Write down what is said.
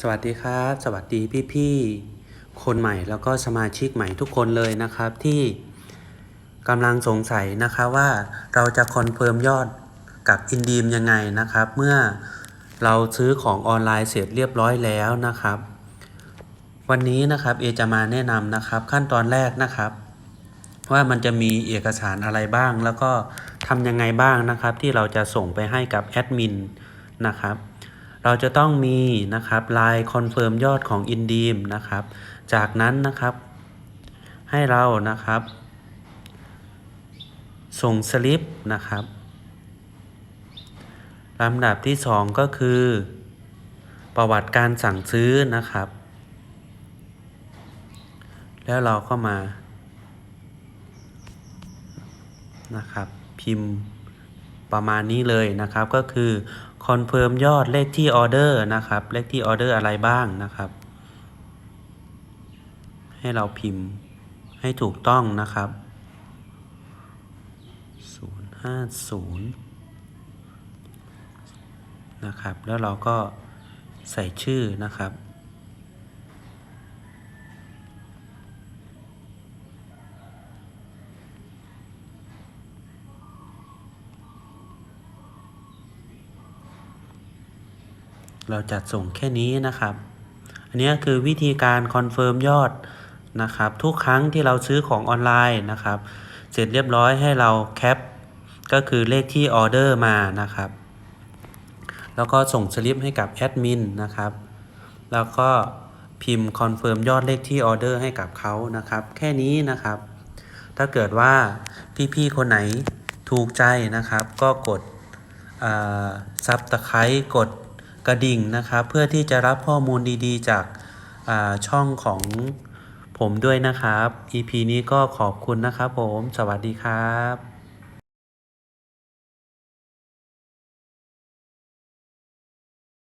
สวัสดีครับ สวัสดีพี่ๆคนใหม่แล้วก็สมาชิกใหม่ทุกคนเลยนะครับที่กำลังสงสัยนะคะว่าเราจะคอนเฟิร์มยอดกับอินดีมยังไงนะครับ เมื่อเราซื้อของออนไลน์เสร็จเรียบร้อยแล้วนะครับ วันนี้นะครับเอจะมาแนะนำนะครับขั้นตอนแรกนะครับ ว่ามันจะมีเอกสารอะไรบ้าง แล้วก็ทำยังไงบ้างนะครับ ที่เราจะส่งไปให้กับแอดมินนะครับ เราจะต้องมีนะครับลายคอนเฟิร์มยอดของ i n d e e m นะครับ จากนั้นนะครับ ให้เรานะครับ ส่งสลิปนะครับลำดับที่ 2 ก็คือ ประวัติการสั่งซื้อนะครับ แล้วเราก็มานะครับ พิมพ์ ประมาณนี้เลยนะครับก็คือคอนเฟิร์มยอดเลขที่ออเดอร์นะครับ เลขที่ออเดอร์อะไรบ้างนะครับ ให้เราพิมพ์ให้ถูกต้องนะครับ 050 นะครับ แล้วเราก็ใส่ชื่อนะครับ เราจัดส่งแค่นี้นะครับ อันนี้คือวิธีการคอนเฟิร์มยอดนะครับ ทุกครั้งที่เราซื้อของออนไลน์นะครับ เสร็จเรียบร้อยให้เราแคปก็คือเลขที่ออเดอร์มานะครับ แล้วก็ส่งสลิปให้กับแอดมินนะครับ แล้วก็พิมพ์คอนเฟิร์มยอดเลขที่ออเดอร์ให้กับเขานะครับ แค่นี้นะครับ ถ้าเกิดว่าพี่ๆคนไหนถูกใจนะครับ ก็กดซับตะไคร้กด กระดิ่งนะครับเพื่อที่จะรับข้อมูลดีๆ จากาช่องของผมด้วยนะครับ EP นี้ก็ขอบคุณนะครับผม สวัสดีครับ